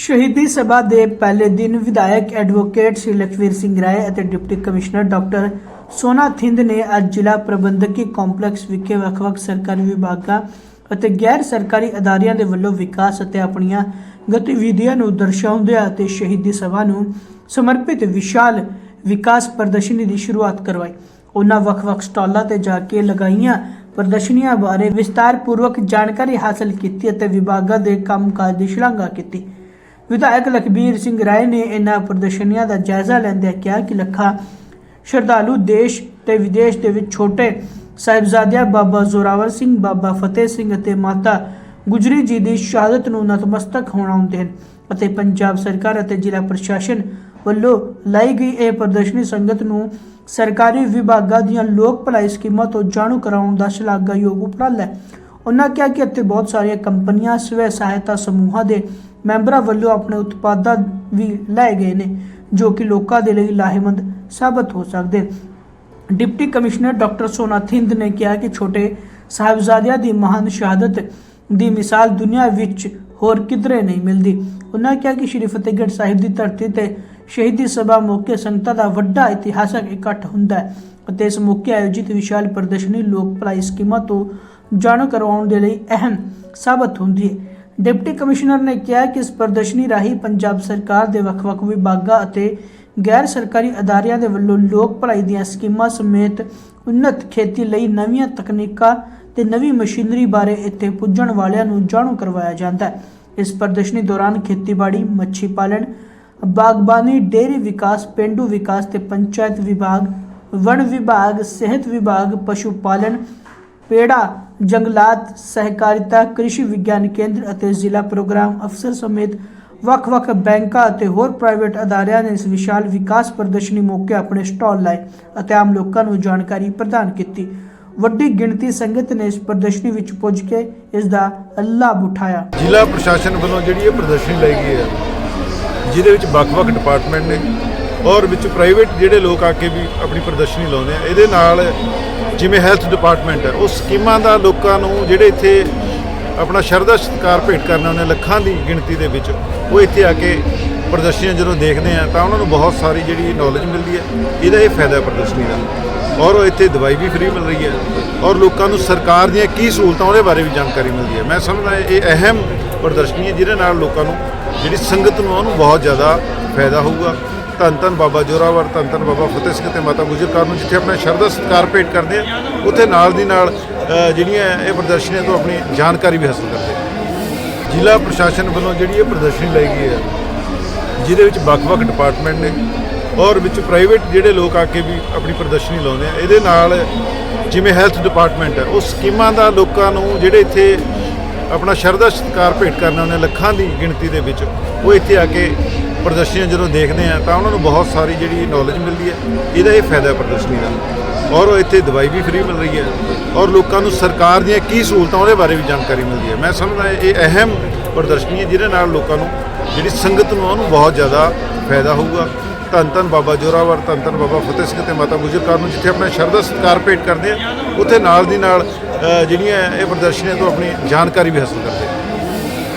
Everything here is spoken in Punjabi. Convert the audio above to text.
ਸ਼ਹੀਦੀ ਸਭਾ ਦੇ ਪਹਿਲੇ ਦਿਨ ਵਿਧਾਇਕ ਐਡਵੋਕੇਟ ਸ਼੍ਰੀ ਲਖਵੀਰ ਸਿੰਘ ਰਾਏ ਅਤੇ ਡਿਪਟੀ ਕਮਿਸ਼ਨਰ ਡਾਕਟਰ ਸੋਨਾ ਥਿੰਦ ਨੇ ਅੱਜ ਜ਼ਿਲ੍ਹਾ ਪ੍ਰਬੰਧਕੀ ਕੰਪਲੈਕਸ ਵਿਖੇ ਵੱਖ-ਵੱਖ ਸਰਕਾਰੀ ਵਿਭਾਗਾਂ ਅਤੇ ਗੈਰ ਸਰਕਾਰੀ ਅਦਾਰਿਆਂ ਦੇ ਵੱਲੋਂ ਵਿਕਾਸ ਅਤੇ ਆਪਣੀਆਂ ਗਤੀਵਿਧੀਆਂ ਨੂੰ ਦਰਸਾਉਂਦਿਆਂ ਅਤੇ ਸ਼ਹੀਦੀ ਸਭਾ ਨੂੰ ਸਮਰਪਿਤ ਵਿਸ਼ਾਲ ਵਿਕਾਸ ਪ੍ਰਦਰਸ਼ਨੀ ਦੀ ਸ਼ੁਰੂਆਤ ਕਰਵਾਈ। ਉਹਨਾਂ ਵੱਖ-ਵੱਖ ਸਟਾਲਾਂ ਤੇ ਜਾ ਕੇ ਲਗਾਈਆਂ ਪ੍ਰਦਰਸ਼ਨੀਆਂ ਬਾਰੇ ਵਿਸਤਾਰਪੂਰਵਕ ਜਾਣਕਾਰੀ ਹਾਸਲ ਕੀਤੀ ਅਤੇ ਵਿਭਾਗਾਂ ਦੇ ਕੰਮਕਾਜ ਦੀ ਸ਼ਲਾਘਾ ਕੀਤੀ। ਵਿਧਾਇਕ ਲਖਬੀਰ ਸਿੰਘ ਰਾਏ ਨੇ ਇਹਨਾਂ ਪ੍ਰਦਰਸ਼ਨੀਆਂ ਦਾ ਜਾਇਜ਼ਾ ਲੈਂਦਿਆਂ ਕਿਹਾ ਕਿ ਲੱਖਾਂ ਸ਼ਰਧਾਲੂ ਦੇਸ਼ ਤੇ ਵਿਦੇਸ਼ ਦੇ ਵਿੱਚ ਛੋਟੇ ਸਾਹਿਬਜ਼ਾਦਿਆਂ ਬਾਬਾ ਜ਼ੋਰਾਵਰ ਸਿੰਘ, ਬਾਬਾ ਫਤਿਹ ਸਿੰਘ ਅਤੇ ਮਾਤਾ ਗੁਜਰੀ ਜੀ ਦੀ ਸ਼ਹਾਦਤ ਨੂੰ ਨਤਮਸਤਕ ਹੋਣ ਆਉਂਦੇ ਹਨ ਅਤੇ ਪੰਜਾਬ ਸਰਕਾਰ ਅਤੇ ਜ਼ਿਲ੍ਹਾ ਪ੍ਰਸ਼ਾਸਨ ਵੱਲੋਂ ਲਾਈ ਗਈ ਇਹ ਪ੍ਰਦਰਸ਼ਨੀ ਸੰਗਤ ਨੂੰ ਸਰਕਾਰੀ ਵਿਭਾਗਾਂ ਦੀਆਂ ਲੋਕ ਭਲਾਈ ਸਕੀਮਾਂ ਤੋਂ ਜਾਣੂ ਕਰਾਉਣ ਦਾ ਸ਼ਲਾਘਾਯੋਗ ਉਪਰਾਲਾ ਹੈ। ਉਹਨਾਂ ਕਿਹਾ ਕਿ ਇੱਥੇ ਬਹੁਤ ਸਾਰੀਆਂ ਕੰਪਨੀਆਂ, ਸਵੈ ਸਹਾਇਤਾ ਸਮੂਹਾਂ ਦੇ ਮੈਂਬਰਾਂ ਵੱਲੋਂ ਆਪਣੇ ਉਤਪਾਦਾਂ ਵੀ ਲਾਏ ਗਏ ਨੇ, ਜੋ ਕਿ ਲੋਕਾਂ ਦੇ ਲਈ ਲਾਹੇਵੰਦ ਸਾਬਤ ਹੋ ਸਕਦੇ। ਡਿਪਟੀ ਕਮਿਸ਼ਨਰ ਡਾਕਟਰ ਸੋਨਾ ਥਿੰਦ ਨੇ ਕਿਹਾ ਕਿ ਛੋਟੇ ਸਾਹਿਬਜ਼ਾਦਿਆਂ ਦੀ ਮਹਾਨ ਸ਼ਹਾਦਤ ਦੀ ਮਿਸਾਲ ਦੁਨੀਆ ਵਿੱਚ ਹੋਰ ਕਿਧਰੇ ਨਹੀਂ ਮਿਲਦੀ। ਉਹਨਾਂ ਕਿਹਾ ਕਿ ਸ਼੍ਰੀ ਫਤਿਹਗੜ੍ਹ ਸਾਹਿਬ ਦੀ ਧਰਤੀ ਤੇ ਸ਼ਹੀਦੀ ਸਭਾ ਮੌਕੇ ਸੰਗਤਾਂ ਦਾ ਵੱਡਾ ਇਤਿਹਾਸਕ ਇਕੱਠ ਹੁੰਦਾ ਹੈ ਅਤੇ ਇਸ ਮੌਕੇ ਆਯੋਜਿਤ ਵਿਸ਼ਾਲ ਪ੍ਰਦਰਸ਼ਨੀ ਲੋਕ ਭਲਾਈ ਸਕੀਮਾਂ ਤੋਂ ਜਾਣੂ ਕਰਵਾਉਣ ਦੇ ਲਈ ਅਹਿਮ ਸਾਬਤ ਹੁੰਦੀ ਹੈ। ਡਿਪਟੀ ਕਮਿਸ਼ਨਰ ਨੇ ਕਿਹਾ ਕਿ ਇਸ ਪ੍ਰਦਰਸ਼ਨੀ ਰਾਹੀਂ ਪੰਜਾਬ ਸਰਕਾਰ ਦੇ ਵੱਖ-ਵੱਖ ਵਿਭਾਗਾਂ ਅਤੇ ਗੈਰ ਸਰਕਾਰੀ ਅਦਾਰਿਆਂ ਦੇ ਵੱਲੋਂ ਲੋਕ ਭਲਾਈ ਦੀਆਂ ਸਕੀਮਾਂ ਸਮੇਤ ਉન્નਤ ਖੇਤੀ ਲਈ ਨਵੀਆਂ ਤਕਨੀਕਾਂ ਤੇ ਨਵੀਂ ਮਸ਼ੀਨਰੀ ਬਾਰੇ ਇੱਥੇ ਪੁੱਜਣ ਵਾਲਿਆਂ ਨੂੰ ਜਾਣੂ ਕਰਵਾਇਆ ਜਾਂਦਾ ਹੈ। ਇਸ ਪ੍ਰਦਰਸ਼ਨੀ ਦੌਰਾਨ ਖੇਤੀਬਾੜੀ, ਮੱਛੀ ਪਾਲਣ, ਬਾਗਬਾਨੀ, ਡੇਅਰੀ ਵਿਕਾਸ, ਪਿੰਡੂ ਵਿਕਾਸ ਤੇ ਪੰਚਾਇਤ ਵਿਭਾਗ, ਵਣ ਵਿਭਾਗ, ਸਿਹਤ ਵਿਭਾਗ, ਪਸ਼ੂ ਪਾਲਣ, ਪੇੜਾ ਜੰਗਲਾਤ ਸਹਿਕਾਰਿਤਾ, ਕ੍ਰਿਸ਼ੀ ਵਿਗਿਆਨ ਕੇਂਦਰ ਅਤੇ ਜ਼ਿਲ੍ਹਾ ਪ੍ਰੋਗਰਾਮ ਅਫਸਰ ਸਮੇਤ ਵੱਖ-ਵੱਖ ਬੈਂਕਾਂ ਅਤੇ ਹੋਰ ਪ੍ਰਾਈਵੇਟ ਅਦਾਰਿਆਂ ਨੇ ਇਸ ਵਿਸ਼ਾਲ ਵਿਕਾਸ ਪ੍ਰਦਰਸ਼ਨੀ ਮੌਕੇ ਆਪਣੇ ਸਟਾਲ ਲਾਏ ਅਤੇ ਆਮ ਲੋਕਾਂ ਨੂੰ ਜਾਣਕਾਰੀ ਪ੍ਰਦਾਨ ਕੀਤੀ। ਵੱਡੀ ਗਿਣਤੀ ਸੰਗਤ ਨੇ ਇਸ ਪ੍ਰਦਰਸ਼ਨੀ ਵਿੱਚ ਪੁੱਜ ਕੇ ਇਸ ਦਾ ਲਾਭ ਉਠਾਇਆ ਜ਼ਿਲ੍ਹਾ ਪ੍ਰਸ਼ਾਸਨ ਵੱਲੋਂ ਜਿਹੜੀ ਇਹ ਪ੍ਰਦਰਸ਼ਨੀ ਲਾਈ ਗਈ ਹੈ, ਜਿਹਦੇ ਵਿੱਚ ਵੱਖ-ਵੱਖ ਡਿਪਾਰਟਮੈਂਟ ਨੇ ਔਰ ਵਿੱਚ ਪ੍ਰਾਈਵੇਟ ਜਿਹੜੇ ਲੋਕ ਆ ਕੇ ਵੀ ਆਪਣੀ ਪ੍ਰਦਰਸ਼ਨੀ ਲਾਉਂਦੇ ਆ, ਇਹਦੇ ਨਾਲ ਜਿਵੇਂ ਹੈਲਥ ਡਿਪਾਰਟਮੈਂਟ ਹੈ, ਉਹ ਸਕੀਮਾਂ ਦਾ ਲੋਕਾਂ ਨੂੰ ਜਿਹੜੇ ਇੱਥੇ ਆਪਣਾ ਸ਼ਰਧਾ ਸਤਿਕਾਰ ਭੇਟ ਕਰਨ ਆਉਂਦੇ ਲੱਖਾਂ ਦੀ ਗਿਣਤੀ ਦੇ ਵਿੱਚ ਉਹ ਇੱਥੇ ਆ ਕੇ ਪ੍ਰਦਰਸ਼ਨੀਆਂ ਜਦੋਂ ਦੇਖਦੇ ਆ, ਤਾਂ ਉਹਨਾਂ ਨੂੰ ਬਹੁਤ ਸਾਰੀ ਜਿਹੜੀ ਨੌਲੇਜ ਮਿਲਦੀ ਹੈ। ਇਹਦਾ ਇਹ ਫਾਇਦਾ ਪ੍ਰਦਰਸ਼ਨੀ ਦਾ। ਔਰ ਉਹ ਇੱਥੇ ਦਵਾਈ ਵੀ ਫ੍ਰੀ ਮਿਲ ਰਹੀ ਹੈ ਔਰ ਲੋਕਾਂ ਨੂੰ ਸਰਕਾਰ ਦੀਆਂ ਕੀ ਸਹੂਲਤਾਂ ਉਹਦੇ ਬਾਰੇ ਵੀ ਜਾਣਕਾਰੀ ਮਿਲਦੀ ਹੈ। ਮੈਂ ਸਮਝਦਾ ਇਹ ਅਹਿਮ ਪ੍ਰਦਰਸ਼ਨੀ ਹੈ, ਜਿਹਦੇ ਨਾਲ ਲੋਕਾਂ ਨੂੰ ਜਿਹੜੀ ਸੰਗਤ ਨੂੰ ਉਹਨੂੰ ਬਹੁਤ ਜ਼ਿਆਦਾ ਫਾਇਦਾ ਹੋਊਗਾ। ਧੰਨ ਧੰਨ ਬਾਬਾ ਜੋਰਾਵਰ, ਧੰਨ ਧੰਨ ਬਾਬਾ ਫਤਿਹ ਸਿੰਘ ਤੇ ਮਾਤਾ ਗੁਜਰ ਕੌਰ ਨੂੰ ਜਿੱਥੇ ਆਪਣਾ ਸ਼ਰਧਾ ਸਤਿਕਾਰ ਭੇਟ ਕਰਦੇ ਆ, ਉੱਥੇ ਨਾਲ ਦੀ ਨਾਲ ਜਿਹੜੀਆਂ ਇਹ ਪ੍ਰਦਰਸ਼ਨੀਆਂ ਤੋਂ ਆਪਣੀ ਜਾਣਕਾਰੀ ਵੀ ਹਾਸਲ ਕਰਦੇ ਆ। ਜ਼ਿਲ੍ਹਾ ਪ੍ਰਸ਼ਾਸਨ ਵੱਲੋਂ ਜਿਹੜੀ ਇਹ ਪ੍ਰਦਰਸ਼ਨੀ ਲਾਈ ਗਈ ਹੈ, ਜਿਹਦੇ ਵਿੱਚ ਵੱਖ-ਵੱਖ ਡਿਪਾਰਟਮੈਂਟ ਨੇ ਔਰ ਵਿੱਚ ਪ੍ਰਾਈਵੇਟ ਜਿਹੜੇ ਲੋਕ ਆ ਕੇ ਵੀ ਆਪਣੀ ਪ੍ਰਦਰਸ਼ਨੀ ਲਾਉਂਦੇ ਆ, ਇਹਦੇ ਨਾਲ ਜਿਵੇਂ ਹੈਲਥ ਡਿਪਾਰਟਮੈਂਟ ਹੈ, ਉਹ ਸਕੀਮਾਂ ਦਾ ਲੋਕਾਂ ਨੂੰ ਜਿਹੜੇ ਇੱਥੇ ਆਪਣਾ ਸ਼ਰਧਾ ਸਤਿਕਾਰ ਭੇਟ ਕਰਨ ਆਉਂਦੇ ਲੱਖਾਂ ਦੀ ਗਿਣਤੀ ਦੇ ਵਿੱਚ, ਉਹ ਇੱਥੇ ਆ ਕੇ ਪ੍ਰਦਰਸ਼ਨੀਆਂ ਜਦੋਂ ਦੇਖਦੇ ਆ ਤਾਂ ਉਹਨਾਂ ਨੂੰ ਬਹੁਤ ਸਾਰੀ ਜਿਹੜੀ ਨੌਲੇਜ ਮਿਲਦੀ ਹੈ। ਇਹਦਾ ਇਹ ਫਾਇਦਾ ਪ੍ਰਦਰਸ਼ਨੀ ਦਾ। ਔਰ ਇੱਥੇ ਦਵਾਈ ਵੀ ਫ੍ਰੀ ਮਿਲ ਰਹੀ ਹੈ। ਔਰ ਲੋਕਾਂ ਨੂੰ ਸਰਕਾਰ ਦੀਆਂ ਕੀ ਸਹੂਲਤਾਂ ਉਹਦੇ ਬਾਰੇ ਵੀ ਜਾਣਕਾਰੀ ਮਿਲਦੀ ਹੈ। ਮੈਂ ਸਮਝਦਾ ਇਹ ਅਹਿਮ ਪ੍ਰਦਰਸ਼ਨੀ ਹੈ ਜਿਹਦੇ ਨਾਲ ਲੋਕਾਂ ਨੂੰ ਜਿਹੜੀ ਸੰਗਤ ਨੂੰ ਉਹਨੂੰ ਬਹੁਤ ਜ਼ਿਆਦਾ ਫਾਇਦਾ ਹੋਊਗਾ। ਧੰਨ ਧੰਨ ਬਾਬਾ ਜੋਰਾਵਰ, ਧੰਨ ਧੰਨ ਬਾਬਾ ਫਤਿਹ ਸਿੰਘ ਤੇ ਮਾਤਾ ਗੁਜਰ ਕੌਰ ਨੂੰ ਜਿੱਥੇ ਆਪਣਾ ਸ਼ਰਧਾ ਸਤਿਕਾਰ ਭੇਟ ਕਰਦੇ ਆ, ਉੱਥੇ ਨਾਲ ਦੀ ਨਾਲ ਜਿਹੜੀਆਂ ਇਹ ਪ੍ਰਦਰਸ਼ਨੀਆਂ ਤੋਂ ਆਪਣੀ ਜਾਣਕਾਰੀ ਵੀ ਹਾਸਲ ਕਰਦੇ ਆ।